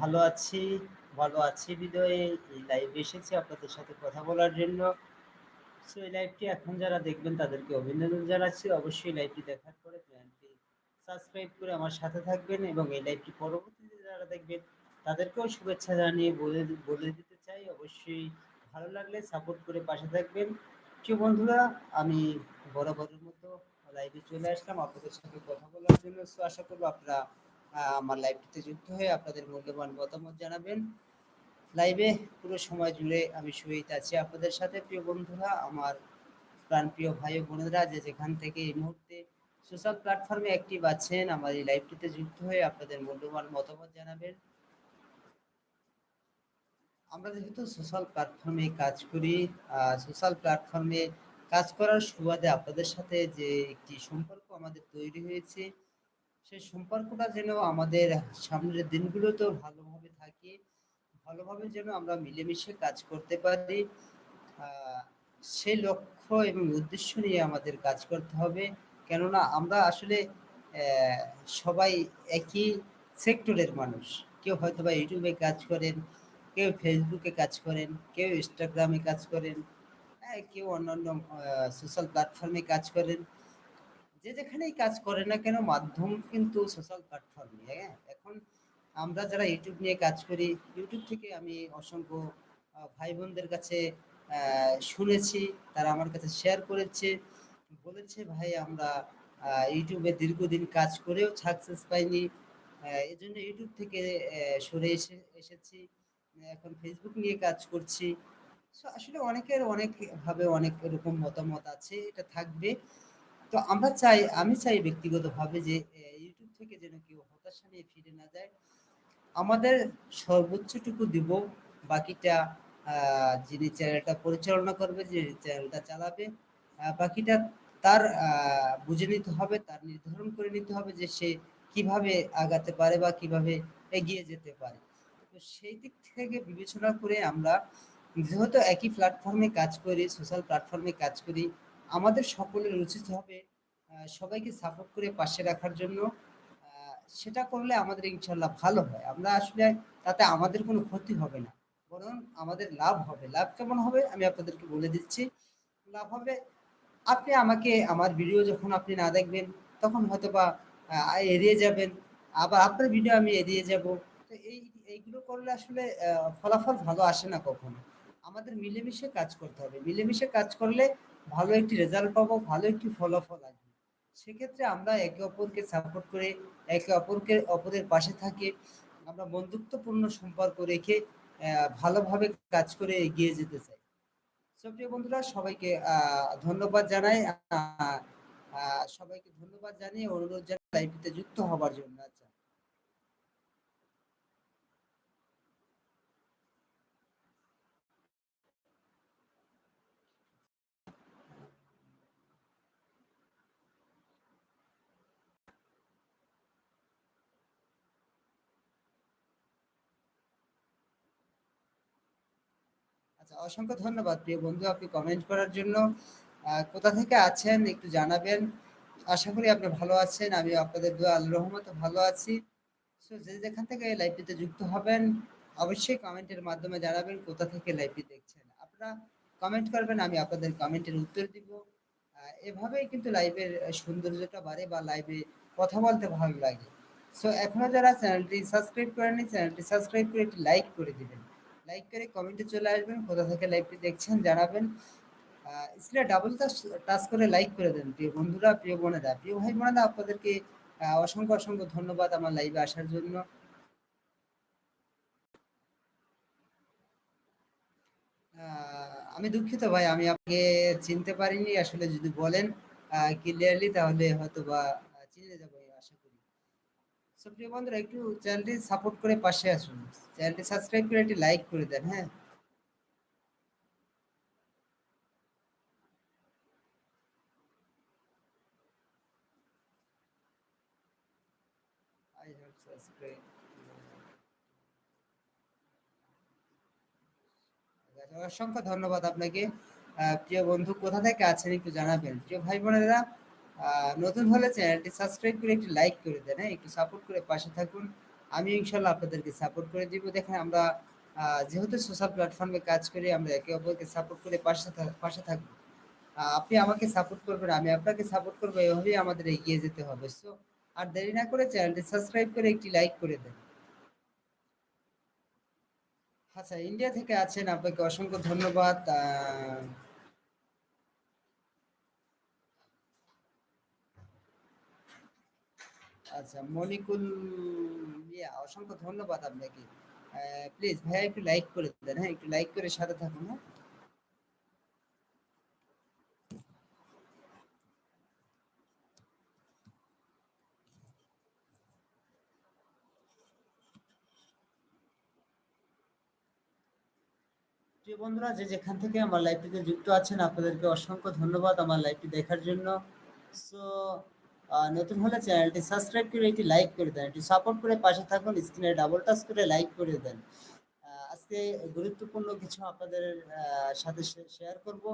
ভালো আছি। ভালো আছি বিধায় এই লাইভে এসেছি আপনাদের সাথে কথা বলার জন্য। সো এই লাইভটি এখন যারা দেখবেন, তাদেরকে অভিনন্দন জানাচ্ছি। অবশ্যই লাইভটি দেখার পরে চ্যানেলটি সাবস্ক্রাইব করে আমার সাথে থাকবেন এবং এই লাইভটি পরবর্তীতে যারা দেখবেন, তাদেরকেও শুভেচ্ছা জানিয়ে বলে বলে দিতে চাই অবশ্যই ভালো লাগলে সাপোর্ট করে পাশে থাকবেন। প্রিয় বন্ধুরা, আমি বরাবরের মতো লাইভে চলে আসলাম আপনাদের সাথে কথা বলার জন্য। সো আশা করব আপনারা আমার লাইভটিতে যুক্ত হয়ে আপনাদের মূল্যবান মতামত জানাবেন। লাইভে পুরো সময় জুড়ে আমি শহীদ আছি আপনাদের সাথে প্রিয় বন্ধুরা, আমার প্রাণপ্রিয় ভাই ও বোনেরা যে যেখান থেকে এই মুহূর্তে সোশ্যাল প্ল্যাটফর্মে অ্যাক্টিভ আছেন, আমার এই লাইভটিতে যুক্ত হয়ে আপনাদের মূল্যবান মতামত জানাবেন। আমরা যেহেতু সোশ্যাল প্ল্যাটফর্মে কাজ করি, সোশ্যাল প্ল্যাটফর্মে কাজ করার সুবাদে আপনাদের সাথে যে একটি সম্পর্ক আমাদের তৈরি হয়েছে, সেই সম্পর্কটা যেন আমাদের সামনের দিনগুলোতেও ভালোভাবে থাকে, ভালোভাবে যেন আমরা মিলেমিশে কাজ করতে পারি। সেই লক্ষ্য এবং উদ্দেশ্য নিয়ে আমাদের কাজ করতে হবে। কেননা আমরা আসলে সবাই একই সেক্টরের মানুষ। কেউ হয়তো বা ইউটিউবে কাজ করেন, কেউ ফেসবুকে কাজ করেন, কেউ ইনস্টাগ্রামে কাজ করেন, হ্যাঁ? কেউ অন্যান্য সোশ্যাল প্ল্যাটফর্মে কাজ করেন। যে যেখানেই কাজ করে না কেন মাধ্যম কিন্তু সোশ্যাল প্ল্যাটফর্মই, হ্যাঁ? এখন আমরা যারা ইউটিউব নিয়ে কাজ করি, ইউটিউব থেকে আমি অসংখ্য ভাই-বোনদের কাছে শুনেছি, তারা আমার কাছে শেয়ার করেছে, বলেছে ভাই আমরা ইউটিউবে দীর্ঘদিন কাজ করেও সাকসেস পাইনি। এই জন্য ইউটিউব থেকে সরে এসে এসেছি। এখন ফেসবুক নিয়ে কাজ করছি। আসলে অনেকের অনেকভাবে অনেক রকম মতামত আছে, এটা থাকবে। তো আমরা চাই আমি চাই ব্যক্তিগতভাবে যে ইউটিউব থেকে যেন কেউ হতাশা নিয়ে ফিরে না যায়। আমাদের সর্বোচ্চটুকু দিব, বাকিটা যিনি চ্যানেলটা পরিচালনা করবে, যে চ্যানেলটা চালাবে, বাকিটা তার বুঝে নিতে হবে, তার নির্ধারণ করে নিতে হবে যে সে কীভাবে আগাতে পারে বা কীভাবে এগিয়ে যেতে পারে। তো সেই দিক থেকে বিবেচনা করে আমরা যেহেতু একই প্ল্যাটফর্মে কাজ করি, সোশ্যাল প্ল্যাটফর্মে কাজ করি, আমাদের সকলের উচিত হবে সবাইকে সাপোর্ট করে পাশে রাখার জন্য। সেটা করলে আমাদের ইনশাল্লাহ ভালো হয়। আমরা আসলে তাতে আমাদের কোনো ক্ষতি হবে না। বরং আমাদের লাভ হবে। লাভ কেমন হবে? আমি আপনাদেরকে বলে দিচ্ছি। লাভ হবে আপনি আমাকে আমার ভিডিও যখন আপনি না দেখবেন, তখন হয়তোবা আ এড়িয়ে যাবেন। আবার আপনার ভিডিও আমি এড়িয়ে যাব। তো এই এইগুলো করলে আসলে ফলাফল ভালো আসে না কখনো। আমাদের মিলেমিশে কাজ করতে হবে। মিলেমিশে কাজ করলে ভালো একটি রেজাল্ট পাবো, ভালো একটি ফলাফল আসবে। সেক্ষেত্রে আমরা একে অপরকে সাপোর্ট করে, একে অপরকে অপরের পাশে থাকে আমরা বন্ধুত্বপূর্ণ সম্পর্ক রেখে ভালোভাবে কাজ করে এগিয়ে যেতে চাই। সো প্রিয় বন্ধুরা সবাইকে ধন্যবাদ জানাই। সবাইকে ধন্যবাদ জানিয়ে অনুরোধ জানাই লাইভটিতে যুক্ত হবার জন্য। আচ্ছা। অসংখ্য ধন্যবাদ প্রিয় বন্ধু আপনি কমেন্ট করার জন্য। কোথা থেকে আছেন একটু জানাবেন। আশা করি আপনি ভালো আছেন। আমি আপনাদের দোয়া আল্লাহর রহমতে ভালো আছি। সো যে যেখান থেকে লাইভটিতে যুক্ত হবেন, অবশ্যই কমেন্টের মাধ্যমে জানাবেন কোথা থেকে লাইভটি দেখছেন। আপনারা কমেন্ট করবেন, আমি আপনাদের কমেন্টের উত্তর দিব। এভাবেই কিন্তু লাইভের সৌন্দর্যটা বাড়ে বা লাইভে কথা বলতে ভালো লাগে। সো এখনও যারা চ্যানেলটি সাবস্ক্রাইব করেনি চ্যানেলটি সাবস্ক্রাইব করে একটি লাইক করে দিবেন। লাইক করে কমেন্টে চলে আসবেন, কোথা থেকে লাইভটি দেখছেন জানাবেন। স্ক্রিনে ডাবল টাচ করে লাইক করে দেন প্রিয় বন্ধুরা, প্রিয় বোনেরা। প্রিয় ভাই বোনেরা আপনাদেরকে অসংখ্য, অসংখ্য ধন্যবাদ আমার লাইভে আসার জন্য। আমি দুঃখিত ভাই আমি আপনাকে চিনতে পারিনি। আসলে যদি বলেন ক্লিয়ারলি তাহলে হয়তো বা চিনে যাব। সো প্রিয় বন্ধুরা একটু চ্যানেলটি সাপোর্ট করে পাশে আসুন। চ্যানেলটি সাবস্ক্রাইব করে একটি লাইক করে দেন, হ্যাঁ? I অসংখ্য ধন্যবাদ আপনাকে। প্রিয় বন্ধু কোথা থেকে আছেন একটু জানাবেন। প্রিয় ভাই বোনেরা নতুন হলে চ্যানেলটি সাবস্ক্রাইব করে একটি লাইক করে দেন, হ্যাঁ? একটু সাপোর্ট করে পাশে থাকুন। আমি ইনশাল্লাহ আপনাদেরকে সাপোর্ট করে দিব। দেখেন আমরা যেহেতু সোশ্যাল প্ল্যাটফর্মে কাজ করি আমরা একে অপরকে সাপোর্ট করে পাশে পাশে থাকব। আপনি আমাকে সাপোর্ট করবেন আমি আপনাকে সাপোর্ট করব এভাবেই আমাদের এগিয়ে যেতে হবে। সো আর দেরি না করে চ্যানেলটি সাবস্ক্রাইব করে একটি লাইক করে দেন। আচ্ছা ইন্ডিয়া থেকে আছেন আপনাকে অসংখ্য ধন্যবাদ। আচ্ছা মনিকুল ইয়া, অসংখ্য ধন্যবাদ আপনাকে। প্লিজ ভাইয়া একটু লাইক করে দেন হ্যাঁ একটু লাইক করে সাথে থাকুন হ্যাঁ। প্রিয় বন্ধুরা, যে যেখান থেকে আমার লাইভটিতে যুক্ত আছেন, আপনাদেরকে অসংখ্য ধন্যবাদ আমার লাইভটি দেখার জন্য। সো নতুন হলে চ্যানেলটি সাবস্ক্রাইব করে একটি লাইক করে দেন, একটু সাপোর্ট করে পাশে থাকুন স্ক্রিনে ডাবল টাচ করে লাইক করে দেন। আজকে গুরুত্বপূর্ণ কিছু আপনাদের সাথে শেয়ার করব।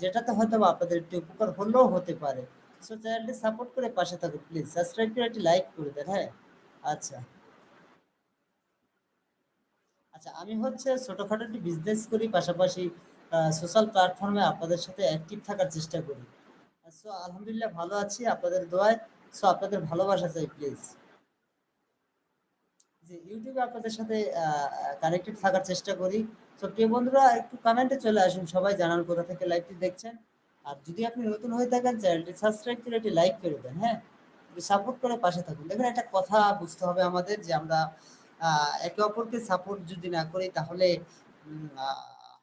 যেটাতে হয়তো আপনাদের একটি উপকার হলেও হতে পারে। সো চ্যানেলটি সাপোর্ট করে পাশে থাকুন প্লিজ সাবস্ক্রাইব করে একটি লাইক করে দেন হ্যাঁ? আচ্ছা। আচ্ছা আমি হচ্ছে ছোটখাটো একটি বিজনেস করি, পাশাপাশি সোশ্যাল প্ল্যাটফর্মে আপনাদের সাথে অ্যাক্টিভ থাকার চেষ্টা করি। সো আলহামদুলিল্লাহ ভালো আছি, আপনাদের দোয়ায়। সো আপনাদের ভালোবাসা চাই প্লিজ যে ইউটিউবে আপনাদের সাথে কানেক্টেড থাকার চেষ্টা করি। তো প্রিয় বন্ধুরা, একটু কমেন্টে চলে আসুন সবাই, জানান কোথা থেকে লাইভটি দেখছেন। আর যদি আপনি নতুন হয়ে থাকেন চ্যানেলটি সাবস্ক্রাইব করে একটি লাইক করে দেন হ্যাঁ? সাপোর্ট করে পাশে থাকুন। দেখুন, একটা কথা বুঝতে হবে আমাদের যে আমরা একে অপরকে সাপোর্ট যদি না করি, তাহলে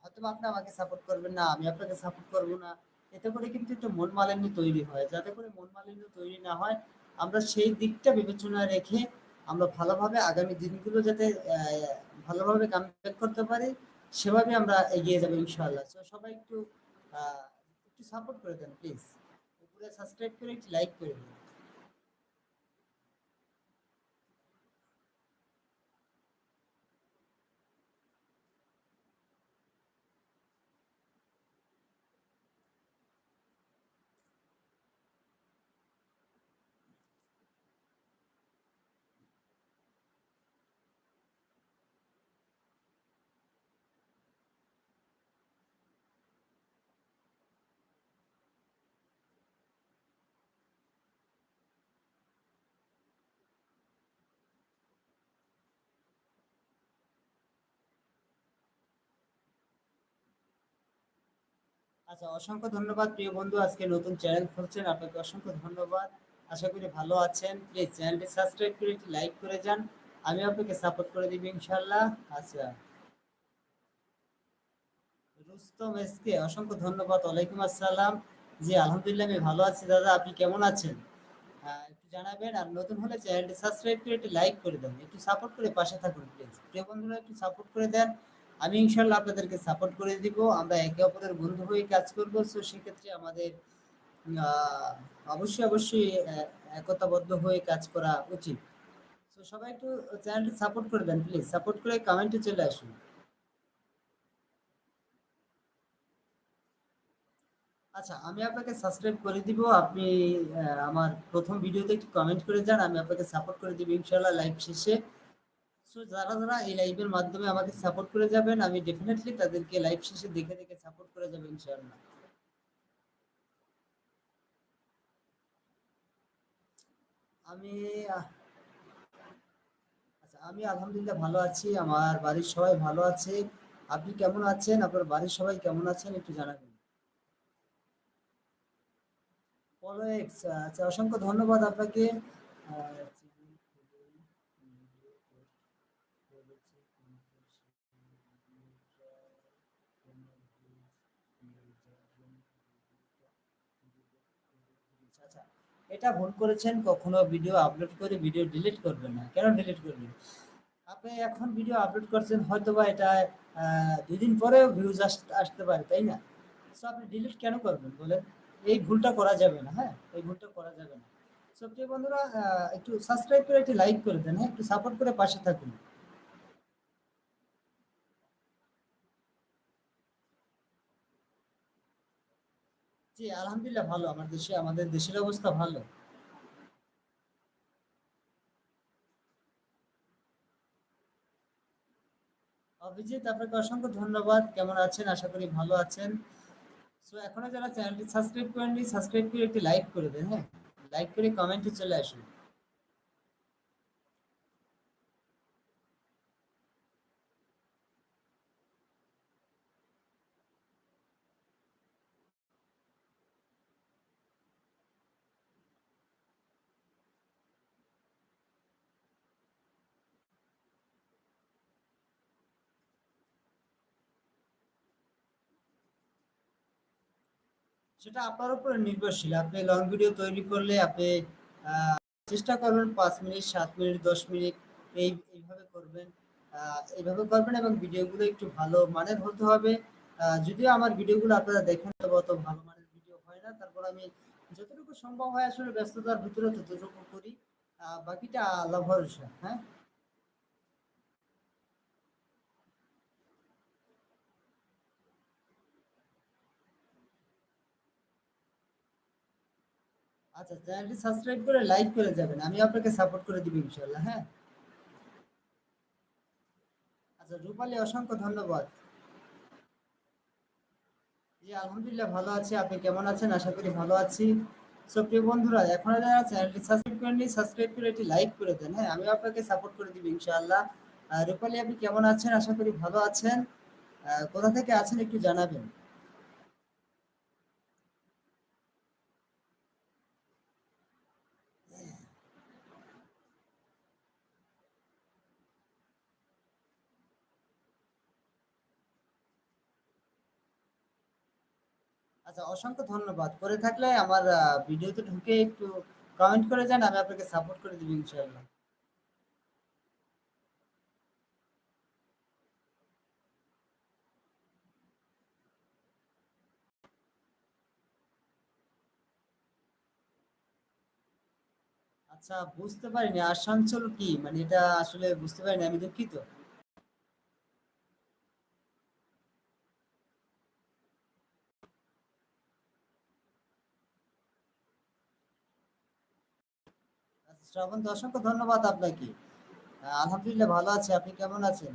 হয়তো আপনি আমাকে সাপোর্ট করবেন না, আমি আপনাকে সাপোর্ট করব না। এতে করে কিন্তু একটু মন মালিন্য তৈরি হয়। যাতে করে মন মালিন্য তৈরি না হয়, আমরা সেই দিকটা বিবেচনা রেখে আমরা ভালোভাবে আগামী দিনগুলো যাতে ভালোভাবে কাম করতে পারি, সেভাবে আমরা এগিয়ে যাব ইনশাআল্লাহ। তো সবাই একটু একটু সাপোর্ট করে দেন প্লিজ উপরে সাবস্ক্রাইব করে, একটু লাইক করে দিন। আচ্ছা অসংখ্য ধন্যবাদ প্রিয় বন্ধু, আজকে নতুন চ্যানেল খুলছেন, আপনাকে অসংখ্য ধন্যবাদ। আশা করি ভালো আছেন প্লিজ চ্যানেলটি সাবস্ক্রাইব করে একটি লাইক করে যান, আমি আপনাকে সাপোর্ট করে দিব ইনশাল্লাহ আচ্ছা রুস্তম এসকে অসংখ্য ধন্যবাদ, ওয়ালাইকুম আসসালাম। জি, আলহামদুলিল্লাহ, আমি ভালো আছি দাদা, আপনি কেমন আছেন? একটু জানাবেন, আর নতুন হলে চ্যানেলটি সাবস্ক্রাইব করে একটি লাইক করে দেন, একটু সাপোর্ট করে পাশে থাকুন প্লিজ প্রিয় বন্ধুরা, একটু সাপোর্ট করে দেন আমি ইনশাল্লাহ আপনাদেরকে সাপোর্ট করে দিব। আমরা একে অপরের বন্ধু হয়ে কাজ করব। সো সেক্ষেত্রে আমাদের অবশ্যই অবশ্যই একতাবদ্ধ হয়ে কাজ করা উচিত। তো সবাই একটু চ্যানেলটি সাপোর্ট করে দেন প্লিজ সাপোর্ট করে কমেন্টে চলে আসুন। আচ্ছা আমি আপনাকে সাবস্ক্রাইব করে দিব। আপনি আমার প্রথম ভিডিওতে একটু কমেন্ট করে যান। আমি আপনাকে সাপোর্ট করে দিব ইনশাল্লাহ লাইভ শেষে। যারা যারা এই লাইভের মাধ্যমে আমাকে সাপোর্ট করে যাবেন, আমি ডেফিনেটলি তাদেরকে লাইভ শেষে দেখে দেখে সাপোর্ট করে যাবেন ইনশাআল্লাহ। আমি আচ্ছা আমি আলহামদুলিল্লাহ ভালো আছি, আমার বাড়ির সবাই ভালো আছে। আপনি কেমন আছেন? আপনার বাড়ির সবাই কেমন আছেন? একটু জানাবেন। আচ্ছা অসংখ্য ধন্যবাদ আপনাকে। এটা ভুল করেছেন, কখনো ভিডিও আপলোড করে ভিডিও ডিলিট করবেন না। কেন ডিলিট করবেন? আপনি এখন ভিডিও আপলোড করছেন হয়তো বা এটা দুই দিন পরেও ভিউজ আসতে পারে, তাই না? সো আপনি ডিলিট কেন করবেন বলেন? এই ভুলটা করা যাবে না হ্যাঁ? এই ভুলটা করা যাবে না। সো প্রিয় বন্ধুরা একটু সাবস্ক্রাইব করে একটু লাইক করে দেন হ্যাঁ? একটু সাপোর্ট করে পাশে থাকুন। আলহামদুলিল্লাহ ভালো। আমার দেশে, আমাদের দেশের অবস্থা ভালো। অভিজিৎ, আপনাকে অসংখ্য ধন্যবাদ। কেমন আছেন? আশা করি ভালো আছেন। সো এখনও যারা চ্যানেলটি সাবস্ক্রাইব করেননি সাবস্ক্রাইব করে একটি লাইক করে দেন হ্যাঁ? লাইক করে কমেন্টে চলে আসুন। সেটা আপনার উপরে নির্ভরশীল। আপনি লং ভিডিও তৈরি করলে আপনি চেষ্টা করবেন পাঁচ মিনিট, সাত মিনিট, দশ মিনিট এই, এইভাবে করবেন। এইভাবে করবেন এবং ভিডিওগুলো একটু ভালো মানের হতে হবে। যদিও আমার ভিডিওগুলো আপনারা দেখেন তবে অত ভালো মানের ভিডিও হয় না। তারপর আমি যতটুকু সম্ভব হয় আসলে ব্যস্ততার ভিতরে ততটুকু করি। বাকিটা আল্লাহ ভরসা হ্যাঁ? আচ্ছা চ্যানেলটি সাবস্ক্রাইব করে লাইক করে যাবেন। আমি আপনাকে সাপোর্ট করে দিব ইনশাআল্লাহ হ্যাঁ? আচ্ছা রূপালী, অসংখ্য ধন্যবাদ। জি, আলহামদুলিল্লাহ, ভালো আছি। আপনি কেমন আছেন? আশা করি ভালো আছি। সো প্রিয় বন্ধুরা, এখন যারা চ্যানেলটি সাবস্ক্রাইব করেননি সাবস্ক্রাইব করে একটি লাইক করে দেন হ্যাঁ? আমি আপনাকে সাপোর্ট করে দিব ইনশাআল্লাহ। রূপালী, আপনি কেমন আছেন? আশা করি ভালো আছেন। কোথা থেকে আছেন একটু জানাবেন আচ্ছা অসংখ্য ধন্যবাদ। করে থাকলে আমার ভিডিওতে ঢুকে একটু কমেন্ট করে যান, আমি আপনাকে সাপোর্ট করে দিব ইনশাআল্লাহ। আচ্ছা বুঝতে পারিনি। আসানসোল কি? মানে এটা আসলে বুঝতে পারিনি, আমি দুঃখিত। শ্রাবণ অসংখ্য ধন্যবাদ আপনাকে। আলহামদুলিল্লাহ ভালো আছে, আপনি কেমন আছেন?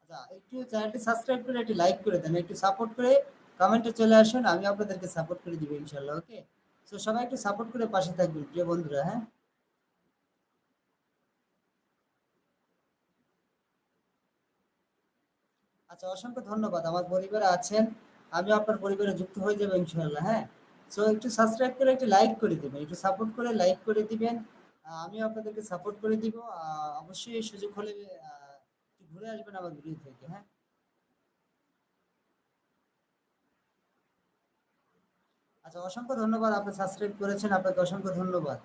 আচ্ছা একটু চ্যানেলটি সাবস্ক্রাইব করে, একটু লাইক করে দেন, একটু সাপোর্ট করে কমেন্টে চলে আসুন, আমি আপনাদেরকে সাপোর্ট করে দিব ইনশাল্লাহ, ওকে? তো সবাই একটু সাপোর্ট করে পাশে থাকবেন, প্রিয় বন্ধুরা হ্যাঁ? আচ্ছা অসংখ্য ধন্যবাদ, আমার পরিবারে আছেন আমি আপনার পরিবারে যুক্ত হয়ে যাব ইনশাল্লাহ হ্যাঁ? সো একটু সাবস্ক্রাইব করে, একটু লাইক করে দিবেন। একটু সাপোর্ট করে লাইক করে দিবেন। আমি আপনাদেরকে সাপোর্ট করে দিব। অবশ্যই সুযোগ হলে ঘুরে আসবেন আমার ভিডিও থেকে হ্যাঁ? আচ্ছা অসংখ্য ধন্যবাদ আপনি সাবস্ক্রাইব করেছেন। আপনাকে অসংখ্য ধন্যবাদ।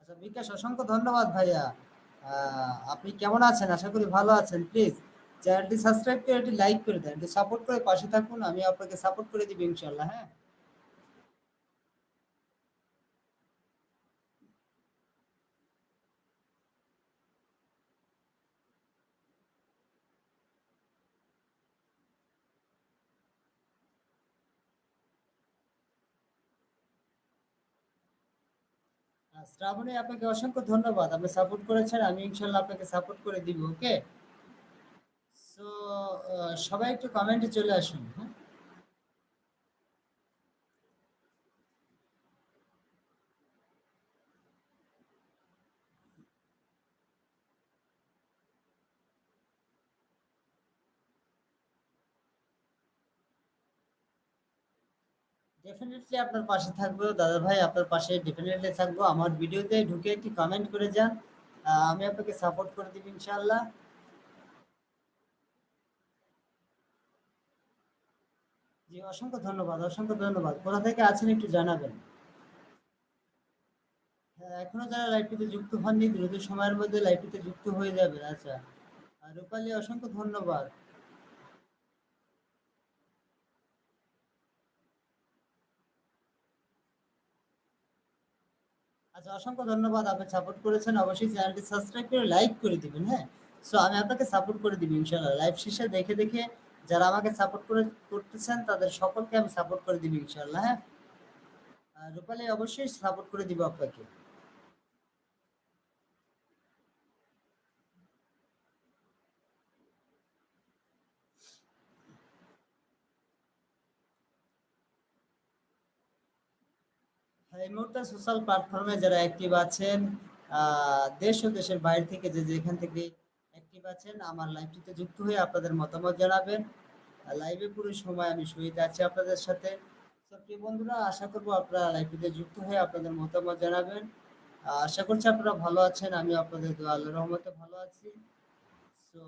আচ্ছা বিকাশ, অসংখ্য ধন্যবাদ ভাইয়া। আপনি কেমন আছেন? আশা করি ভালো আছেন প্লিজ চ্যানেলটি সাবস্ক্রাইব করে একটি লাইক করে দেন, একটু সাপোর্ট করে পাশে থাকুন, আমি আপনাকে সাপোর্ট করে দিব ইনশাল্লাহ হ্যাঁ। শ্রাবণী, আপনাকে অসংখ্য ধন্যবাদ, আপনি সাপোর্ট করেছেন, আমি ইনশাল্লাহ আপনাকে সাপোর্ট করে দিব ওকে সবাই একটু কমেন্টে চলে আসুন হ্যাঁ। ডেফিনেটলি আপনার পাশে থাকব, দাদা ভাই আপনার পাশে ডেফিনেটলি থাকব। আমার ভিডিওতে ঢুকে একটি কমেন্ট করে যান। আমি আপনাকে সাপোর্ট করে দিব ইনশাআল্লাহ। জি, অসংখ্য ধন্যবাদ অসংখ্য ধন্যবাদ। কোথা থেকে আছেন একটু জানাবেন? হ্যাঁ এখনও যারা লাইভটিতে যুক্ত হননি, দ্রুত সময়ের মধ্যে যুক্ত হয়ে আচ্ছা অসংখ্য ধন্যবাদ। আচ্ছা অসংখ্য ধন্যবাদ, আপনি সাপোর্ট করেছেন, অবশ্যই চ্যানেলটি সাবস্ক্রাইব করে লাইক করে দিবেন হ্যাঁ? সো আমি আপনাকে সাপোর্ট করে দিব, ইনশাআল্লাহ। লাইভ শেষে দেখে দেখে যারা আমাকে সাপোর্ট করে, করতেছেন, তাদের সকলকে আমি সাপোর্ট করে দিব ইনশাল্লাহ হ্যাঁ? রূপালী অবশ্যই সাপোর্ট করে দিব আপনাকে। এই মুহূর্তে সোশ্যাল প্ল্যাটফর্মে যারা অ্যাক্টিভ আছেন দেশ ও দেশের বাইরে থেকে যে যেখান থেকে অ্যাক্টিভ আছেন আমার লাইভটিতে যুক্ত হয়ে আপনাদের মতামত জানাবেন। লাইভে পুরো সময় আমি শহীদ আছি আপনাদের সাথে। প্রিয় বন্ধুরা, আশা করব আপনারা লাইভটিতে যুক্ত হয়ে আপনাদের মতামত জানাবেন। আশা করছি আপনারা ভালো আছেন আমি আপনাদের দোয়া রহমতে ভালো আছি। তো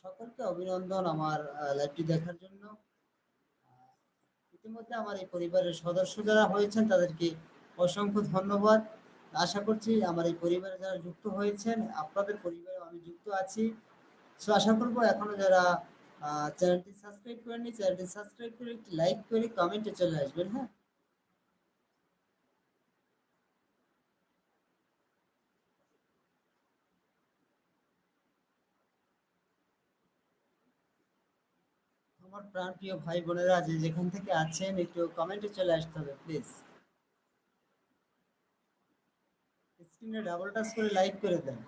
সকলকে অভিনন্দন আমার লাইভটি দেখার জন্য। ইতিমধ্যে আমার এই পরিবারের সদস্য যারা হয়েছেন, তাদেরকে অসংখ্য ধন্যবাদ। আশা করছি আমার এই পরিবারে যারা যুক্ত হয়েছেন, আপনাদের পরিবারে আমি যুক্ত আছি। সো আশা করব এখনও যারা চ্যানেলটি সাবস্ক্রাইব করেননি, চ্যানেলটি সাবস্ক্রাইব করে একটি লাইক করে কমেন্টে চলে আসবেন হ্যাঁ? আমার প্রাণপ্রিয় ভাই বোনেরা যে যেখান থেকে আছেন, একটু কমেন্টে চলে আসতে হবে প্লিজ স্ক্রিনে ডাবল টাচ করে লাইক করে দেন।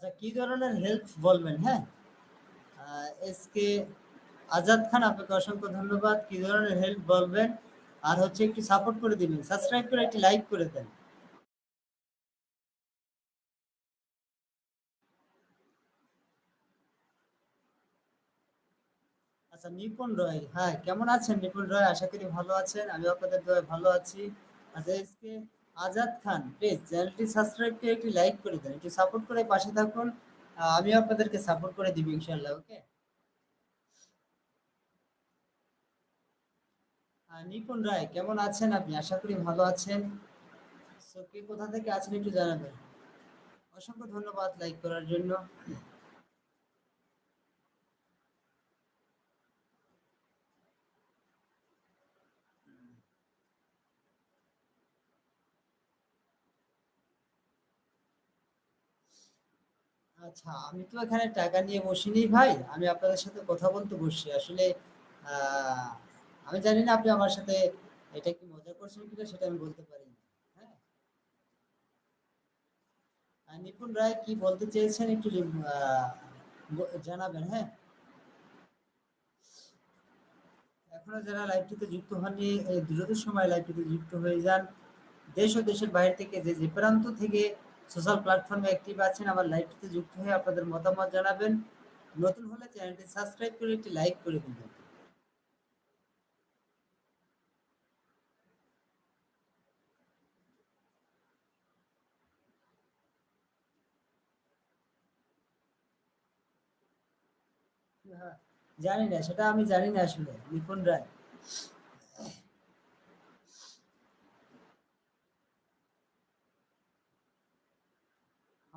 আচ্ছা কি ধরনের হেল্প বলবেন? হ্যাঁ? এসকে আজাদ খান, আপনাকে অসংখ্য ধন্যবাদ। কি ধরনের হেল্প বলবেন? আর হচ্ছে একটু সাপোর্ট করে দিবেন। সাবস্ক্রাইব করে, একটি লাইক করে দেন। আচ্ছা নিপুণ রয় হ্যাঁ কেমন আছেন? নিপুণ রয়, আশা করি ভালো আছেন। আমি আপনাদের দোয়ায় ভালো আছি। আচ্ছা এসকে আজাদ খান প্লিজ চ্যানেলটি সাবস্ক্রাইব করে একটি লাইক করে দেন, একটু সাপোর্ট করে পাশে থাকুন। আমিও আপনাদেরকে সাপোর্ট করে দিব ইনশাল্লাহ ওকে নিপুণ রায়, কেমন আছেন আপনি? আশা করি ভালো আছেন। কে কোথা থেকে আছেন একটু জানাবেন। অসংখ্য ধন্যবাদ লাইক করার জন্য। আচ্ছা আমি তো এখানে টাকা নিয়ে বসিনি ভাই। আমি আপনাদের সাথে কথা বলতে বসছি। আসলে আমি জানি না আপনি আমার সাথে এটা কি মজা করছেন কিনা সেটা আমি বলতে পারি না। হ্যাঁ? নিপুণ রায় কি বলতে চেয়েছেন একটু জানাবেন হ্যাঁ? এখনও যারা লাইভটিতে যুক্ত হননি দ্রুত সময় লাইভটিতে যুক্ত হয়ে যান। দেশ ও দেশের বাইরে থেকে যে যে প্রান্ত থেকে সোশ্যাল প্ল্যাটফর্মে অ্যাক্টিভ আছেন আমার লাইভটিতে যুক্ত হয়ে আপনাদের মতামত জানাবেন। নতুন হলে চ্যানেলটি সাবস্ক্রাইব করে একটি লাইক করে দিবেন। হ্যাঁ, জানি না সেটা আমি জানি না আসলে নিপুণ রায়।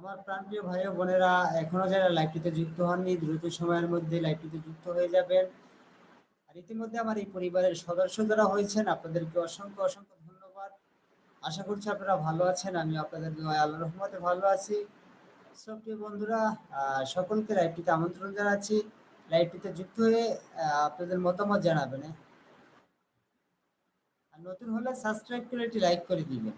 আমার প্রাণপ্রিয় ভাই বোনেরা, এখনও যারা লাইভটিতে যুক্ত হননি, দ্রুত সময়ের মধ্যে লাইভটিতে যুক্ত হয়ে যাবেন। আর ইতিমধ্যে আমার এই পরিবারের সদস্য যারা হয়েছেন, আপনাদেরকে অসংখ্য অসংখ্য ধন্যবাদ। আশা করছি আপনারা ভালো আছেন আমি আপনাদের আল্লাহ রহমতে ভালো আছি। সব প্রিয় বন্ধুরা সকলকে লাইভটিতে আমন্ত্রণ জানাচ্ছি। লাইভটিতে যুক্ত হয়ে আপনাদের মতামত জানাবেন হ্যাঁ? আর নতুন হলে সাবস্ক্রাইব করে একটি লাইক করে দিবেন।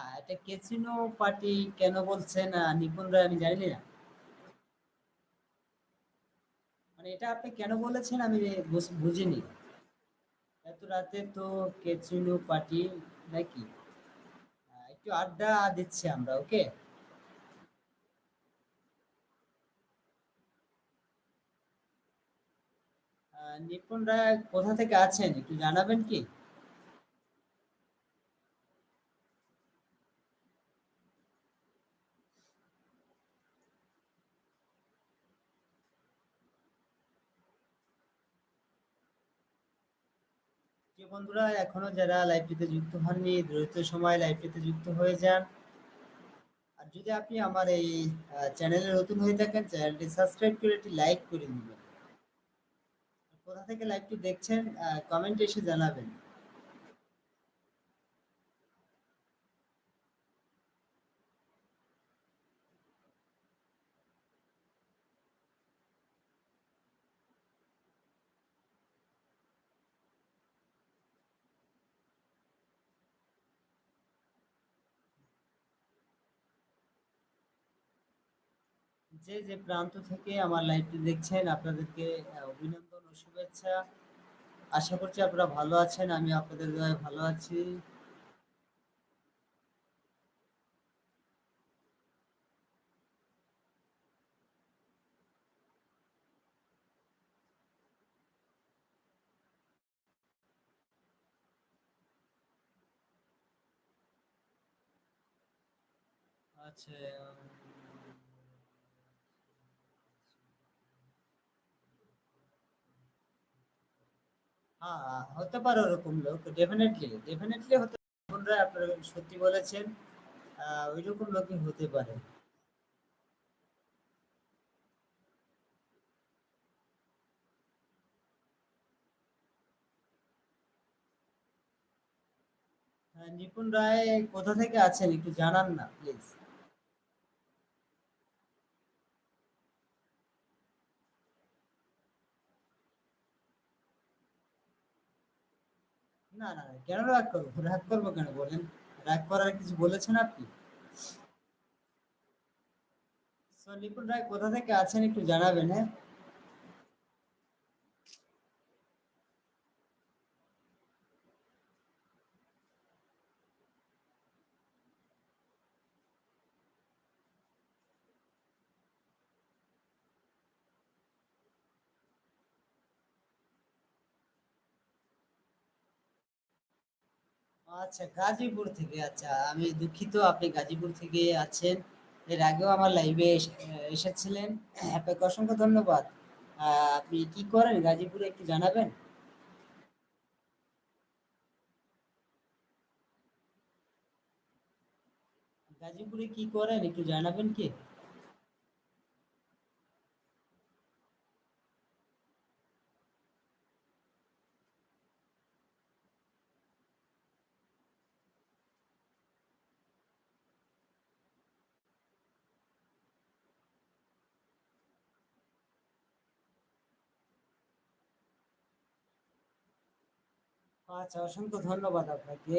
না এটা ক্যাসিনো পার্টি কেন বলছেন নিপুণ রায় আমি জানি না। মানে এটা আপনি কেন বলেছেন আমি বুঝ- বুঝিনি। এত রাতে তো ক্যাসিনো পার্টি নাকি? একটু আড্ডা দিচ্ছি আমরা, ওকে? নিপুণ রায় কোথা থেকে আছেন, একটু জানাবেন কি প্রিয় বন্ধুরা, এখনও যারা লাইভটিতে যুক্ত হননি, দ্রুত সময় লাইভটিতে যুক্ত হয়ে যান। আর যদি আপনি আমার এই চ্যানেলে নতুন হয়ে থাকেন চ্যানেলটি সাবস্ক্রাইব করে একটি লাইক করে দিবেন কোথা থেকে লাইভটি দেখছেন কমেন্টে এসে জানাবেন। যে যে প্রান্ত থেকে আমার লাইভটি দেখছেন, আপনাদেরকে অভিনন্দন ও শুভেচ্ছা। আশা করছি আপনারা ভালো আছেন, আমি আপনাদের দয়ায় ভালো আছি। আচ্ছা হতে পারে ওরকম লোক ডেফিনেটলি ডেফিনেটলি হতে বোনরা আপনারা সত্যি বলেছেন ওই রকম লোকই হতে পারে। নিপুণ রায় কোথা থেকে আছেন? একটু জানান না প্লিজ না না কেন রাগ করব? রাগ করব কেন? বলেন, রাগ করার কিছু বলেছেন আপনি? লিপুন রায় কোথা থেকে আছেন একটু জানাবেন হ্যাঁ? আচ্ছা গাজীপুর থেকে আচ্ছা আমি দুঃখিত আপনি গাজীপুর থেকে আছেন। এর আগেও আমার লাইভে এসেছিলেন। আপনাকে অসংখ্য ধন্যবাদ। আপনি কি করেন? গাজীপুরে একটু জানাবেন? গাজীপুরে কি করেন? একটু জানাবেন কি? আচ্ছা অসংখ্য ধন্যবাদ আপনাকে।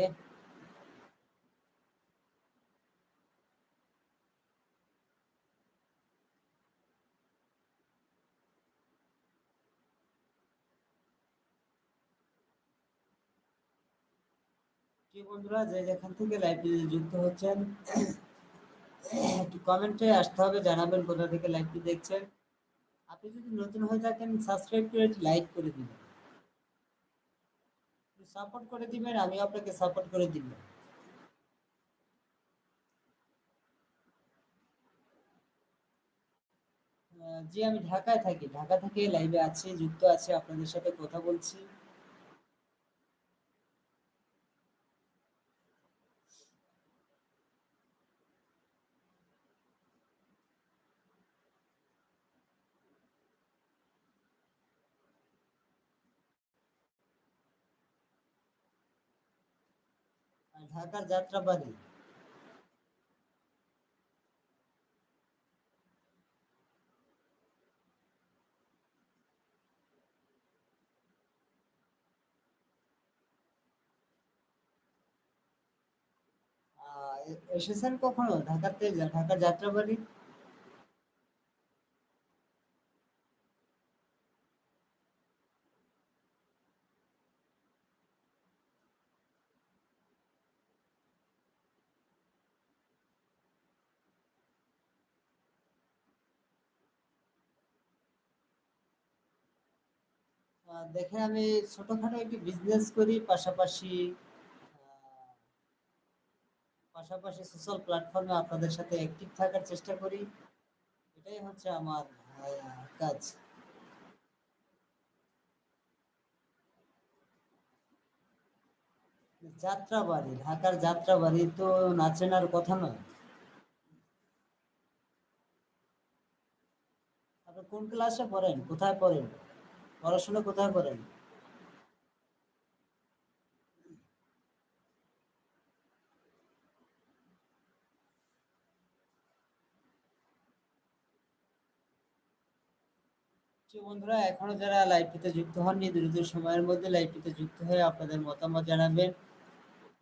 কি বন্ধুরা, যে যেখান থেকে লাইভে যুক্ত হচ্ছেন, একটু কমেন্টে আসতে হবে, জানাবেন কোথা থেকে লাইভটি দেখছেন। আপনি যদি নতুন হয়ে থাকেন সাবস্ক্রাইব করে লাইক করে দিবেন। সাপোর্ট করে দিবেন আমি আপনাকে সাপোর্ট করে দিব। জি, আমি ঢাকায় থাকি। ঢাকা থেকে লাইভে আছি, যুক্ত আছি, আপনাদের সাথে কথা বলছি। ঢাকার যাত্রাবাড়ি। এসেছেন কখনো ঢাকাতে ঢাকার যাত্রাবাড়ি? দেখেন আমি ছোটখাটো একটি বিজনেস করি, পাশাপাশি পাশাপাশি সোশ্যাল প্ল্যাটফর্মে আপনাদের সাথে অ্যাক্টিভ থাকার চেষ্টা করি। এটাই হচ্ছে আমার কাজ। যাত্রাবাড়ি, ঢাকার যাত্রাবাড়ি তো নাচেনার কথা নয়। আপনি কোন ক্লাসে পড়েন? কোথায় পড়েন? পড়াশোনা কোথায় করেন? বন্ধুরা, এখনও যারা লাইভটিতে যুক্ত হননি, দ্রুত সময়ের মধ্যে লাইভটিতে যুক্ত হয়ে আপনাদের মতামত জানাবেন।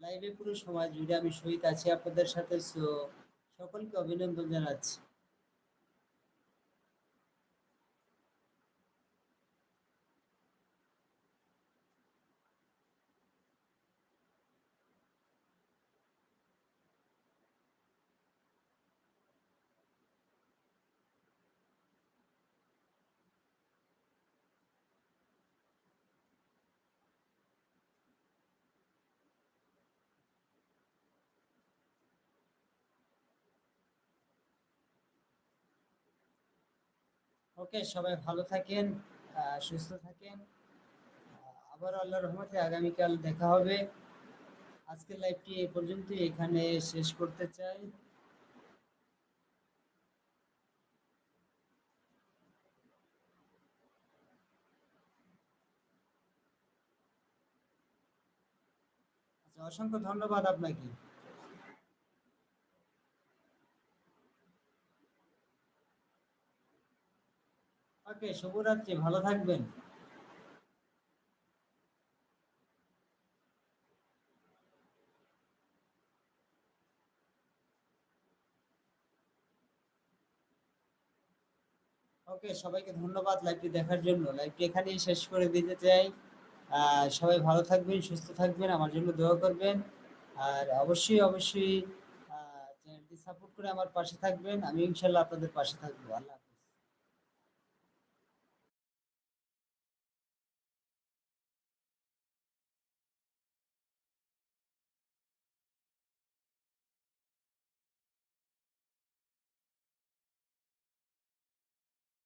লাইভে পুরো সময় জুড়ে আমি শহীদ আছি আপনাদের সাথে সকলকে অভিনন্দন জানাচ্ছি। ওকে, সবাই ভালো থাকেন সুস্থ থাকেন। আবার আল্লাহ রহমতে আগামীকাল দেখা হবে। আজকের লাইভটি এ পর্যন্ত, এখানে শেষ করতে চাই। আচ্ছা অসংখ্য ধন্যবাদ আপনাকে। ওকে শুভরাত্রি, ভালো থাকবেন। ওকে, সবাইকে ধন্যবাদ লাইভটি দেখার জন্য। লাইভটি এখানেই শেষ করে দিতে চাই। সবাই ভালো থাকবেন, সুস্থ থাকবেন, আমার জন্য দোয়া করবেন। আর অবশ্যই অবশ্যই চ্যানেলটি সাপোর্ট করে আমার পাশে থাকবেন। আমি ইনশাল্লাহ আপনাদের পাশে থাকব। আল্লাহ